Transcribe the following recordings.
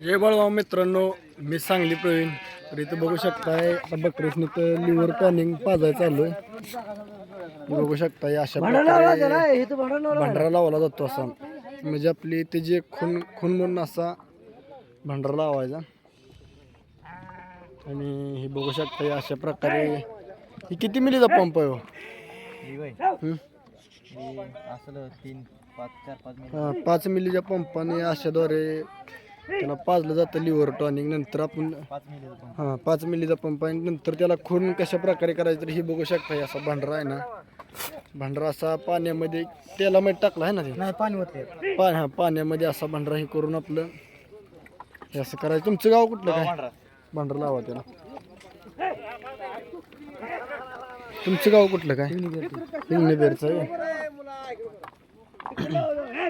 जय बाळगाव मित्रांनो मी सांगली प्रवीण. तर इथं बघू शकताय आता बकरीसनी तर लिव्हर टॉनिंग पाजाय चालू आहे बघू शकताय अशा प्रकारे भांडारा लावला जातो असा. म्हणजे आपली त्याची एक खून खून म्हणून असा भांडारा लावायचा. आणि हे बघू शकताय अशा प्रकारे. ही किती मिलीचा पंप आहे हो? हं? तीन पाच चार हा, पाच मिलीच्या पंपाने अशाद्वारे त्याला पाजलं जातं लिव्हर टॉनिंग नंतर आपण हां पाच मिलीचा पंप आहे. नंतर त्याला खून कशा प्रकारे करायचं तर हे बघू शकता हे असा भांडरा आहे ना. भांडरा असा पाण्यामध्ये तेलामध्ये टाकला आहे ना ते? नाही पाणी होते पा हा पाण्यामध्ये असा भांडरा हे करून आपलं हे असं करायचं. तुमचं गाव कुठलं काय? भांडरा लावा त्याला. तुमचं गाव कुठलं काय? हिंगणेबेरचं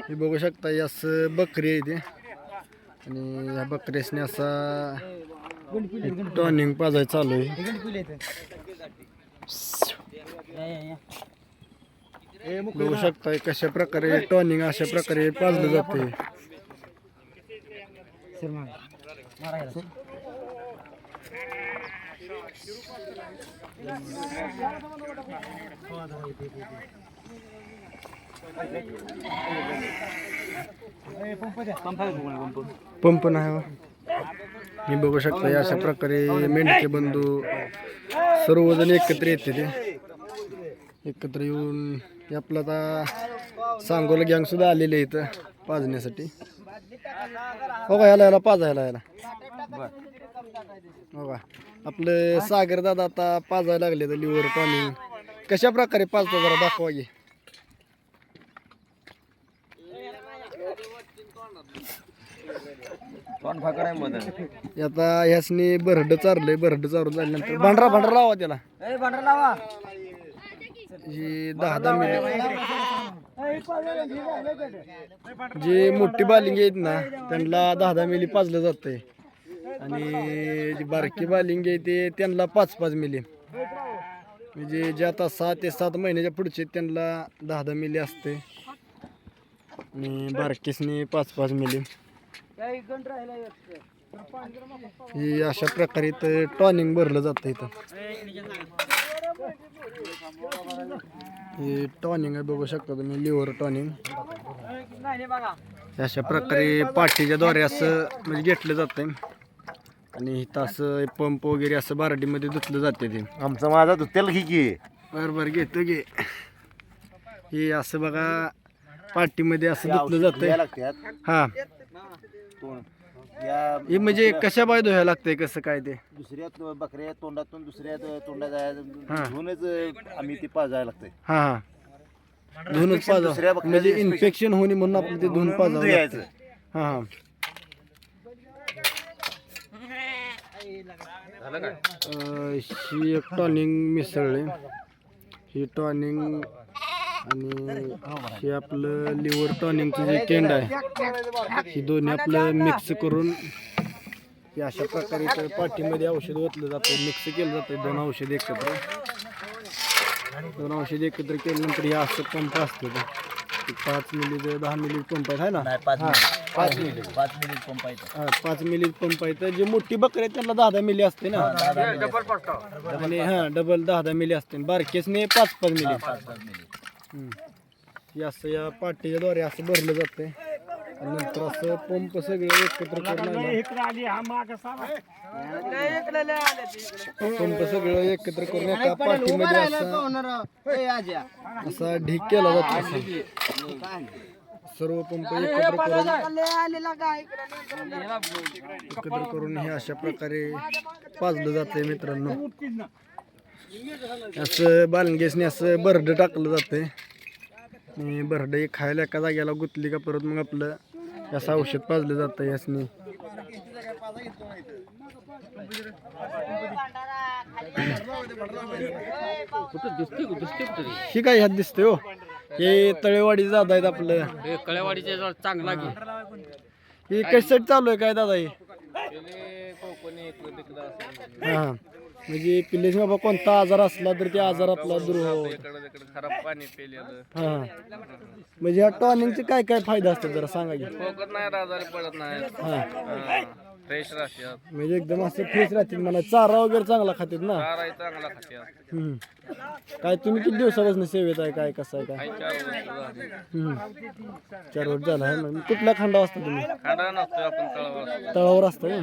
हे बघू शकता हे असं बकरी आहे ते. आणि या बकरेसने असा टॉनिंग पाजाय चालू आहे. बघू शकताय कशा प्रकारे टॉनिंग अशा प्रकारे पाजलं जाते पंप नाही हो. मी बघू शकता अशा प्रकारे मेंढके बंधू सर्वजण एकत्र येते ते. एकत्र येऊन आपलं आता सांगोला गँग सुद्धा आलेले आहे इथं पाजण्यासाठी. हो का याला याला पाजायला याला हो का. आपलं सागर दादा आता पाजायला लागले तर लिव्हर टॉनिंग कशा प्रकारे पाजतो जरा दाखवा घे तोंड फाकर आहे मदत आता ह्यासनी बरड चारलंय बरड चारून झाल्यानंतर. भांडरा भांडरा लावा त्याला. लावा. जी दहा दहा मिनिट. जी मोठी बालिंगी आहेत ना त्यांना दहा दहा मिली पाजलं जातंय. आणि जी बारकी बालिंगी आहे ते त्यांना पाच पाच मिली. म्हणजे जे आता सहा ते सात महिन्याच्या पुढचे आहेत, त्यांना दहा दहा मिली असते आणि बारकीसनी पाच पाच मिली. ही अशा प्रकारे इथं टॉनिंग भरलं जातं इथं. हे टॉनिंग आहे बघू शकता तुम्ही लिव्हर टॉनिंग. अशा प्रकारे पाठीच्या द्वारे असं म्हणजे घेतलं जातं आणि इथं असं पंप वगैरे असं बारडीमध्ये धुतलं जाते ते. आमचा माझा दुत्याला की की. बरं बरं घेतो घे हे असं बघा पाठीमध्ये असं धुतलं जातंय. लागतात. हा. या हे म्हणजे कशा बाय धुवायला लागतंय कसं काय ते? दुसऱ्या तो- बकऱ्या तोंडातून दुसऱ्या तो- तोंडात हा. धुवूनच आम्ही ते पाजायला लागतंय. हा हा. दुसऱ्या पाजावं. बकऱ्याचं म्हणजे इन्फेक्शन होणे म्हणून आपण ते धुवून पाजावं धुयायचं. लागतं. हा हा. अं, ही एक टॉनिंग मिसळले. ही टॉनिंग आणि हे आपलं लिव्हर टॉनिंगचं जे केंड आहे ही दोन्ही आपलं मिक्स करून हे अशा प्रकारे इथं पाठीमध्ये औषध ओतलं जातं मिक्स केलं जातं दोन औषध एकत्र. दोन औषध एकत्र केल्यानंतर हे असं पंप असतं ते. पाच मिली दहा मिली पंप आहे ना? नाही पाच मिनिट पाच पंप आहे पाच मिली पंप आहे तर जे मोठी बकरी आहेत त्यांना दहा दहा मिली असते ना? आणि हा डबल दहा दहा मिली असते बारकेसने पाच पाच मिली पाच पाच मिनिट हम्म. हे असं या पाटीच्या द्वारे असं भरलं आणि नंतर असं पंप सगळे एकत्र करून पंप सगळं एकत्र करून एका पाठीमध्ये असा असा ढीक केला जातो असा. सर्व पंप एकत्र करून एकत्र करून हे अशा प्रकारे पाजलं जातंय मित्रांनो. असं बालंगेसने असं बरड टाकलं जातंय. आणि बरड हे खायला एका जाग्याला गुतली का परत मग आपलं असं औषध पाजलं जातं यासनी. ही काय ह्यात दिसते हो? हे तळेवाडी जात आहेत आपलं. हे कळेवाडीचे चांगला हे कशासाठी चालू आहे काय दादा हे? हा. म्हणजे पिल्लेच बाबा कोणता आजार असला तर त्या आजारातला दूर व्हावा इकडं तिकडं खराब पाणी पिलेलं. हा. म्हणजे या टॉनिंगचे काय काय फायदे असतात जरा सांगा की? खोकत नाही आजारी पडत नाही. हा. फ्रेश राहतात म्हणजे एकदम असं फ्रेश राहतील मला चारा वगैरे चांगला खातात ना. चाराही चांगला खात्यात हम्म. काय तुम्ही किती दिवसापासून सेवेत आहे? काय कसं आहे? काय? काही चार वर्ष झाली. हम्म. चार वर्ष झालं आहे. मग कुठल्या खंडा असता तुम्ही? खांडा नसतो आपण तळावर तळावर असता का?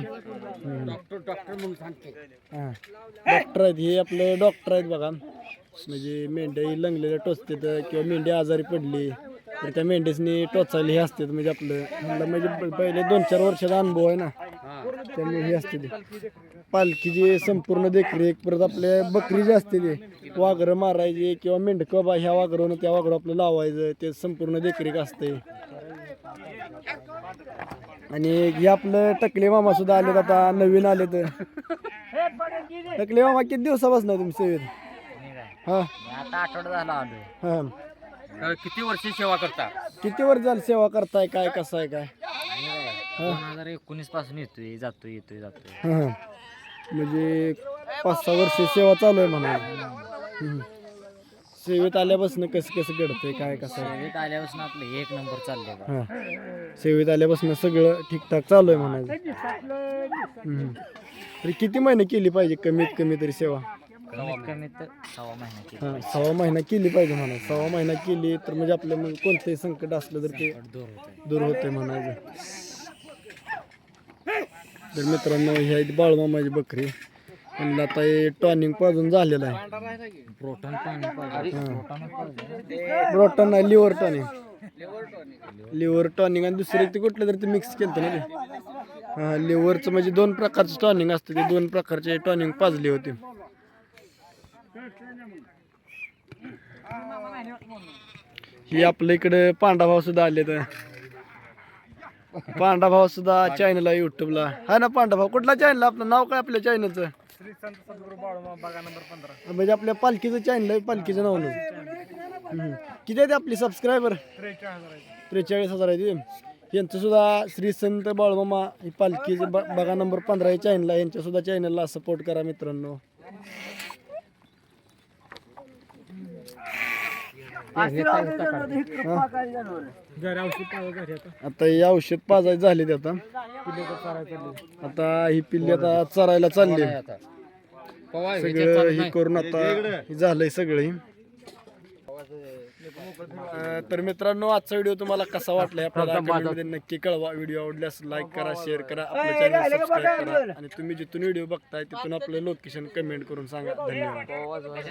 हां. डॉक्टर आहेत. हे आपले डॉक्टर आहेत बघा. म्हणजे मेंढ्या ही लंगलेल्या टोचतात किंवा मेंढी आजारी पडली तर त्या मेंढ्यासनी टोचायला हे असतात. म्हणजे आपलं म्हणलं म्हणजे प- पहिले दोन चार वर्षाचा अनुभव आहे ना. त्यामुळे हे असते ते. पालखीची संपूर्ण देखरेख परत आपल्या बकरी जे असते ते वाघरं मारायचे किंवा मेंढकं बा ह्या वाघरावरून त्या वाघरं आपलं लावायचं ते संपूर्ण देखरेख असते. आणि हे आपलं टकले मामा सुद्धा आलेत आता नवीन आले तर टकले मामा किती दिवसापासून आहे तुम्ही सेवेत हा? आता आठवडा झाला आलोय. हा. तर किती वर्ष सेवा करता? किती वर्ष झालं सेवा करताय काय कसं आहे काय? दोन हजार एकोणीसपासून येतोय जातोय येतोय जातोय. हा. म्हणजे पाच सहा वर्ष सेवा चालू आहे म्हणा. हम्म. सेवेत आल्यापासून कसं कसं घडतंय काय कसं? आहे सेवेत आल्यापासून आपलं एक नंबर चाललंय बा. हा. सेवेत आल्यापासून सगळं ठीकठाक चालू आहे म्हणायचं हम्म. तरी किती महिने केली पाहिजे कमीत कमी तरी सेवा? कमीत कमी तर सहा महिन्याची हा सव्वा महिना केली पाहिजे म्हणा. सव्वा महिना केली तर म्हणजे आपलं मग कोणतंही संकट असलं तर ते दूर होत दूर होते म्हणायचं तर मित्रांनो ह्या आहेत बाळमामाची बकरी. म्हणलं आता हे टॉनिंग पाजून झालेलं आहे. प्रोटॉन पाणी प्रोटॉन नाही लिव्हर टॉनिंग. Liver toning. आणि दुसरं ते कुठलं तरी ते मिक्स केलं ना ते. हां लिव्हरचं म्हणजे दोन प्रकारचं टॉनिंग असतं. ते दोन प्रकारचे टॉनिंग पाजले होते. ही आपल्या इकडे पांडा भाव सुद्धा आले तर पांडा भाव सुद्धा चॅनल आहे युट्यूबला हा ना पांडा भाव कुठला चॅनल आपलं नाव काय आपल्या चॅनलचं म्हणजे आपल्या पालखीचं चॅनल आहे पालखीचं नाव नाही किती आहेत आपली सबस्क्रायबर त्रेचाळीस हजार आहे ते यांचं सुद्धा श्री संत बाळमामा ही पालखीचं ब- बघा नंबर पंधरा हे चॅनल आहे. यांच्या सुद्धा चॅनलला सपोर्ट करा मित्रांनो. आता हे औषध पाजायचे झाले ते आता. आता ही पिल्ली आता चरायला चालली. सगळं हे करून आता हे झालंय सगळं. हे. तर मित्रांनो आजचा व्हिडिओ तुम्हाला कसा वाटला आपल्याला comment मध्ये नक्की कळवा. व्हिडिओ आवडल्यास लाईक करा शेअर करा आपलं चॅनल सबस्क्राईब करा. आणि तुम्ही जिथून व्हिडिओ बघताय तिथून आपलं लोकेशन कमेंट करून सांगा. धन्यवाद.